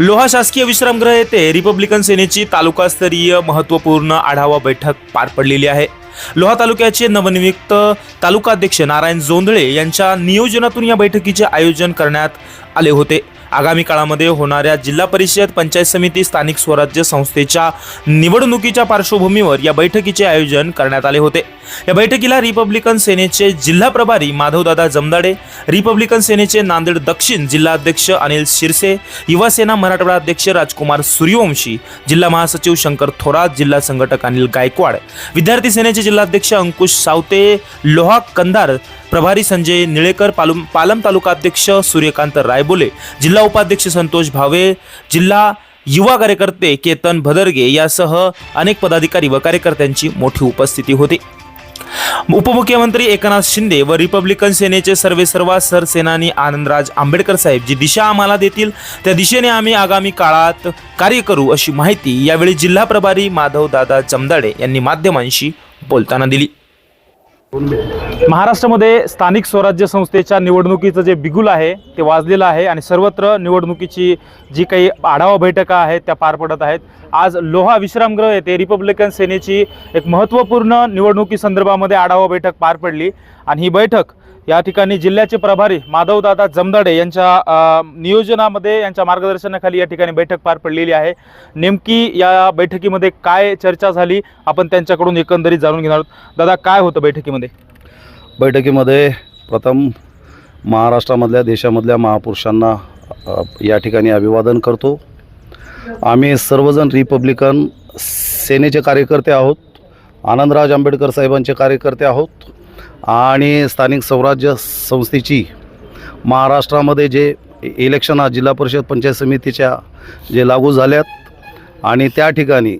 लोहा शासकीय विश्रामगृह येथे रिपब्लिकन सेनेची तालुकास्तरीय महत्त्वपूर्ण आढावा बैठक पार पडलेली आहे. लोहा तालुक्याचे नवनियुक्त तालुकाध्यक्ष नारायण जोंधळे यांच्या नियोजनातून या बैठकीचे आयोजन करण्यात आले होते. आगामी काळामध्ये होणाऱ्या जिल्हा परिषद पंचायत समिती स्थानिक स्वराज्य संस्थेच्या निवडणुकीच्या पार्श्वभूमीवर या बैठकीचे आयोजन करण्यात आले होते. या बैठकीला रिपब्लिकन सेनेचे जिल्हा प्रभारी माधवदादा जमदाडे रिपब्लिकन सेनेचे नांदेड दक्षिण जिल्हा अध्यक्ष अनिल शिरसे युवा सेना मराठवाडा अध्यक्ष राजकुमार सूर्यवंशी जिल्हा महासचिव शंकर थोरात जिल्हा संघटक अनिल गायकवाड विद्यार्थी सेनेचे जिल्हाध्यक्ष अंकुश सावते लोहा कंधार प्रभारी संजय निळेकर पालम पालम तालुकाध्यक्ष सूर्यकांत रायबोले जिल्हा उपाध्यक्ष संतोष भावे जिल्हा युवा कार्यकर्ते केतन भदरगे यासह अनेक पदाधिकारी व कार्यकर्त्यांची मोठी उपस्थिती होती. उपमुख्यमंत्री एकनाथ शिंदे व रिपब्लिकन सेनेचे सर्वे सर्वा सरसेनानी आनंदराज आंबेडकर साहेब जी दिशा आम्हाला देतील. त्या दिशेने आम्ही आगामी काळात कार्य करू अशी माहिती यावेळी जिल्हा प्रभारी माधव दादा जमदाडे यांनी माध्यमांशी बोलताना दिली. महाराष्ट्रामध्ये स्थानिक स्वराज्य संस्थेच्या निवडणुकीचं जे बिगुल आहे ते वाजलेलं आहे आणि सर्वत्र निवडणुकीची जी काही आढावा बैठका आहेत त्या पार पडत आहेत. आज लोहा विश्रामगृह येथे रिपब्लिकन सेनेची एक महत्त्वपूर्ण निवडणुकीसंदर्भामध्ये आढावा बैठक पार पडली आणि ही बैठक या ठिकाणी जिल्ह्याचे प्रभारी माधवदादा जमदाडे यांच्या नियोजनामध्ये यांच्या मार्गदर्शनाखाली या ठिकाणी बैठक पार पडलेली आहे. नेमकी या बैठकीमध्ये काय चर्चा झाली आपण त्यांच्याकडून एकंदरीत जाणून घेणार आहोत. दादा काय होतं बैठकीमध्ये? बैठकीमध्ये प्रथम महाराष्ट्रामधल्या देशामधल्या महापुरुषांना या ठिकाणी अभिवादन करतो. आम्ही सर्वजण रिपब्लिकन सेनेचे कार्यकर्ते आहोत. आनंदराज आंबेडकर साहेबांचे कार्यकर्ते आहोत. आणि स्थानिक स्वराज्य संस्थेची महाराष्ट्रामध्ये जे इलेक्शन आज जिल्हा परिषद पंचायत समितीच्या जे लागू झाल्यात आणि त्या ठिकाणी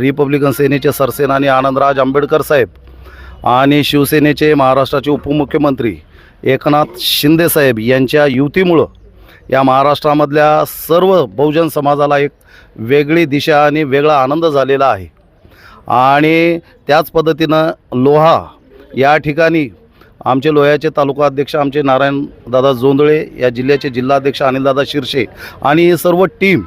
रिपब्लिकन सेनेचे सरसेनानी आनंदराज आंबेडकर साहेब आणि शिवसेनेचे महाराष्ट्राचे उपमुख्यमंत्री एकनाथ शिंदेसाहेब यांच्या युतीमुळं या महाराष्ट्रामधल्या सर्व बहुजन समाजाला एक वेगळी दिशा आणि वेगळा आनंद झालेला आहे. आणि त्याच पद्धतीनं लोहा या ठिकाणी आमचे लोह्याचे तालुका अध्यक्ष आमचे नारायण दादा जोंधळे या जिल्ह्याचे जिल्हाध्यक्ष अनिलदादा शिरसे आणि ही सर्व टीम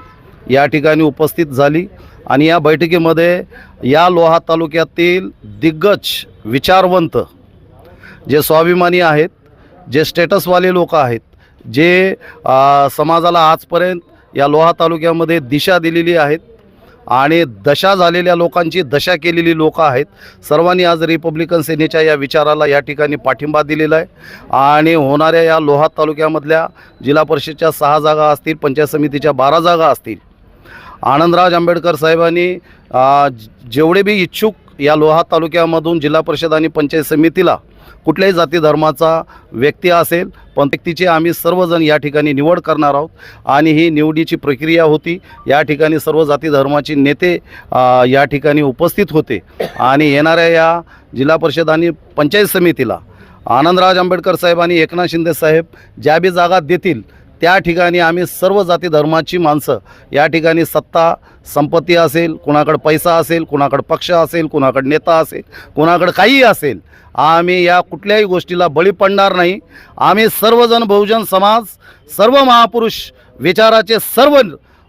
या ठिकाणी उपस्थित झाली. आणि या बैठकीमध्ये या लोहा तालुक्यातील दिग्गज विचारवंत जे स्वाभिमानी आहेत जे स्टेटसवाले लोक आहेत जे समाजाला आजपर्यंत या लोहा तालुक्यामध्ये दिशा दिलेली आहेत आणि दशा झालेल्या लोकांची दशा केलेली लोकं आहेत. सर्वांनी आज रिपब्लिकन सेनेच्या या विचाराला या ठिकाणी पाठिंबा दिलेला आहे. आणि होणाऱ्या या लोहा तालुक्यामधल्या जिल्हा परिषदच्या सहा जागा असतील पंचायत समितीच्या बारा जागा असतील. आनंदराज आंबेडकर साहेबांनी जेवढे बी इच्छुक या लोहा तालुक्यामधून जिल्हा परिषद आणि पंचायत समितीला कुठल्याही जाती धर्माचा व्यक्ती असेल पण व्यक्तीची आम्ही सर्वजण या ठिकाणी निवड करणार आहोत. आणि ही निवडीची प्रक्रिया होती. या ठिकाणी सर्व जाती धर्माचे नेते या ठिकाणी उपस्थित होते. आणि येणाऱ्या या जिल्हा परिषद आणि पंचायत समितीला आनंदराज आंबेडकर साहेब आणि एकनाथ शिंदे साहेब ज्या बी जागा देतील त्या ठिकाणी आम्ही सर्व जाती धर्माची माणसं या ठिकाणी सत्ता संपत्ती असेल कुणाकडं पैसा असेल कुणाकडं पक्ष असेल कुणाकडं नेता असेल कुणाकडं काहीही असेल आम्ही या कुठल्याही गोष्टीला बळी पडणार नाही. आम्ही सर्वजण बहुजन समाज सर्व महापुरुष विचाराचे सर्व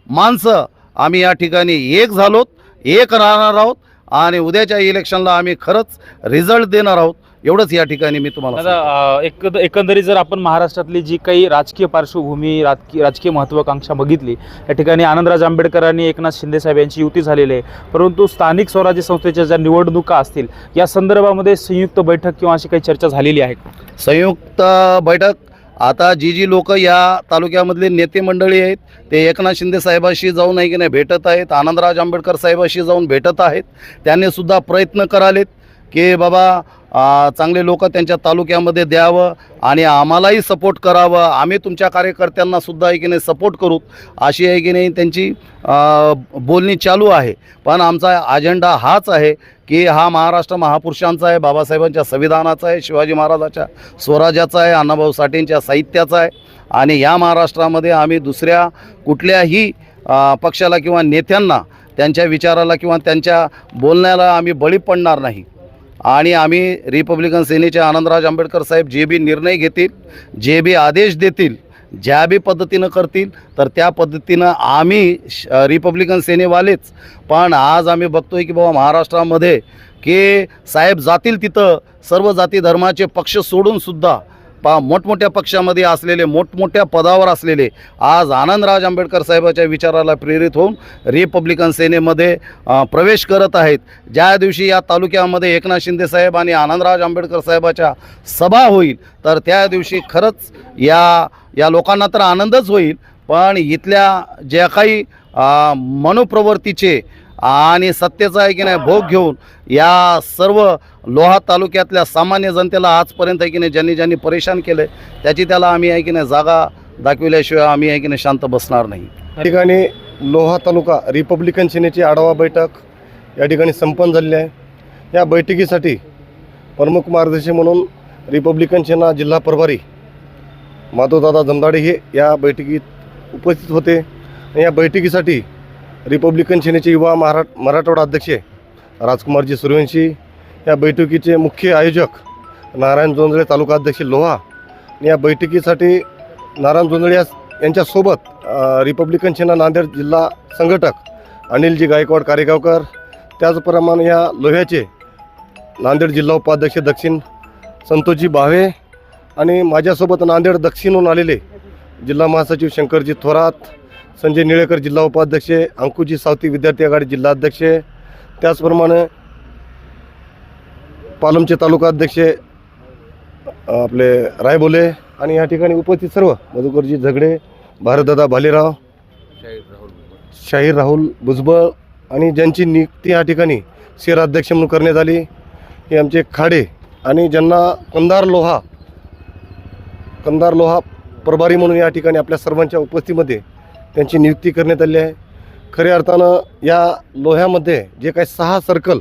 माणसं आम्ही या ठिकाणी एक झालोत एक राहणार आहोत आणि उद्याच्या इलेक्शनला आम्ही खरंच रिझल्ट देणार आहोत. एवढंच या ठिकाणी मी तुम्हाला दादा एक एकंदरीत जर आपण महाराष्ट्रातली जी काही राजकीय पार्श्वभूमी राजकीय राजकीय महत्वाकांक्षा बघितली या ठिकाणी आनंदराज आंबेडकर आणि एकनाथ शिंदे साहेब यांची युती झालेली आहे. परंतु स्थानिक स्वराज्य संस्थेच्या ज्या निवडणुका असतील या संदर्भामध्ये संयुक्त बैठक किंवा अशी काही चर्चा झालेली आहे? संयुक्त बैठक आता जी जी लोक या तालुक्यामधले नेते मंडळी आहेत ते एकनाथ शिंदे साहेबाशी जाऊन आहे की नाही भेटत आहेत आनंदराज आंबेडकर साहेबाशी जाऊन भेटत आहेत त्यांनी सुद्धा प्रयत्न करालेत. की बाबा चांगले लोक त्यांच्या तालुक्यामध्ये द्यावं आणि आम्हालाही सपोर्ट करावं. आम्ही तुमच्या कार्यकर्त्यांना सुद्धा आहे की नाही सपोर्ट करू. अशी आहे की नाही त्यांची बोलणी चालू आहे. पण आमचा अजेंडा हाच आहे की हा महाराष्ट्र महापुरुषांचा आहे बाबासाहेबांच्या संविधानाचा आहे शिवाजी महाराजाच्या स्वराज्याचा आहे अण्णाभाऊ साठेंच्या साहित्याचा आहे. आणि या महाराष्ट्रामध्ये आम्ही दुसऱ्या कुठल्याही पक्षाला किंवा नेत्यांना त्यांच्या विचाराला किंवा त्यांच्या बोलण्याला आम्ही बळी पडणार नाही. आणि आम्ही रिपब्लिकन सेनेचे आनंदराज आंबेडकर साहेब जे बी निर्णय घेतील जे बी आदेश देतील ज्या बी पद्धतीनं करतील तर त्या पद्धतीनं आम्ही श- रिपब्लिकन सेनेवालेच. पण आज आम्ही बघतोय की बाबा महाराष्ट्रामध्ये की साहेब जातील तिथं सर्व जाती धर्माचे पक्ष सोडूनसुद्धा पा मोठमोठ्या पक्षामध्ये असलेले मोठमोठ्या पदावर असलेले आज आनंदराज आंबेडकर साहेबाच्या विचाराला प्रेरित होऊन रिपब्लिकन सेनेमध्ये प्रवेश करत आहेत. ज्या दिवशी या तालुक्यामध्ये एकनाथ शिंदे साहेब आणि आनंदराज आंबेडकर साहेबाच्या सभा होईल तर त्या दिवशी खरंच या या लोकांना तर आनंदच होईल. पण इथल्या ज्या काही मनोप्रवृत्तीचे आणि सत्तेचा आहे की नाही भोग घेऊन या सर्व लोहा तालुक्यातल्या सामान्य जनतेला आजपर्यंत आहे की नाही ज्यांनी ज्यांनी परेशान केलं त्याची त्याला आम्ही आहे की नाही जागा दाखविल्याशिवाय आम्ही आहे की नाही शांत बसणार नाही. या ठिकाणी लोहा तालुका रिपब्लिकन सेनेची आढावा बैठक या ठिकाणी संपन्न झालेली आहे. या बैठकीसाठी प्रमुख मार्गदर्शक म्हणून रिपब्लिकन सेना जिल्हा प्रभारी माधवदादा जमदाडे हे या बैठकीत उपस्थित होते. या बैठकीसाठी रिपब्लिकन सेनेचे युवा महारा मराठवाडा अध्यक्ष राजकुमारजी सूर्यवंशी या बैठकीचे मुख्य आयोजक नारायण जोंजळे तालुका अध्यक्ष लोहा. या बैठकीसाठी नारायण जोंजळे या यांच्यासोबत रिपब्लिकन सेना नांदेड जिल्हा संघटक अनिलजी गायकवाड कारेगावकर. त्याचप्रमाणे या लोह्याचे नांदेड जिल्हा उपाध्यक्ष दक्षिण संतोषजी भावे आणि माझ्यासोबत नांदेड दक्षिणहून आलेले जिल्हा महासचिव शंकरजी थोरात. संजय निळेकर जिल्हा उपाध्यक्ष अंकुजी सावती विद्यार्थी आघाडी जिल्हा अध्यक्ष त्याचप्रमाणे पालमचे तालुका अध्यक्ष आपले रायबोले आणि या ठिकाणी उपस्थित सर्व मधुकरजी झगडे भारतदादा भालेराव शाहीर राहुल भुजबळ आणि ज्यांची नियुक्ती या ठिकाणी शहराध्यक्ष म्हणून करण्यात आली. हे आमचे खाडे आणि ज्यांना कंदार लोहा कंदार लोहा प्रभारी म्हणून या ठिकाणी आपल्या सर्वांच्या उपस्थितीमध्ये त्यांची नियुक्ती करण्यात आली आहे. खऱ्या अर्थानं या लोह्यामध्ये जे काही सहा सर्कल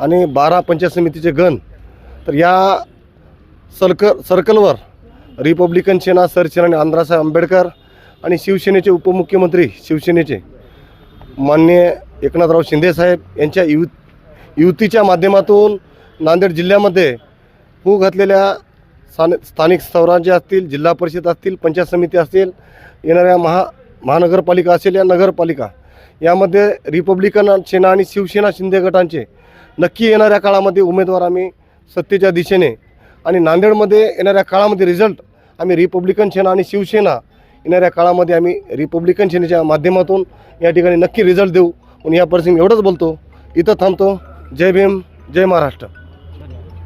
आणि बारा पंचायत समितीचे गण तर या सर्कल सर्कलवर रिपब्लिकन सेना सरसेनानी आंध्रासाहेब आंबेडकर आणि शिवसेनेचे उपमुख्यमंत्री शिवसेनेचे माननीय एकनाथराव शिंदेसाहेब यांच्या यु युतीच्या माध्यमातून नांदेड जिल्ह्यामध्ये हू घातलेल्या स्थान स्थानिक स्वराज्य असतील जिल्हा परिषद असतील पंचायत समिती असतील येणाऱ्या महा महानगरपालिका असेल या नगरपालिका यामध्ये रिपब्लिकन सेना आणि शिवसेना शिंदे गटांचे नक्की येणाऱ्या काळामध्ये उमेदवार आम्ही सत्तेच्या दिशेने आणि नांदेडमध्ये येणाऱ्या काळामध्ये रिझल्ट आम्ही रिपब्लिकन सेना आणि शिवसेना येणाऱ्या काळामध्ये आम्ही रिपब्लिकन सेनेच्या माध्यमातून या ठिकाणी नक्की रिझल्ट देऊ. म्हणून या प्रसंगी एवढंच बोलतो. इथं थांबतो. जय भीम जय महाराष्ट्र.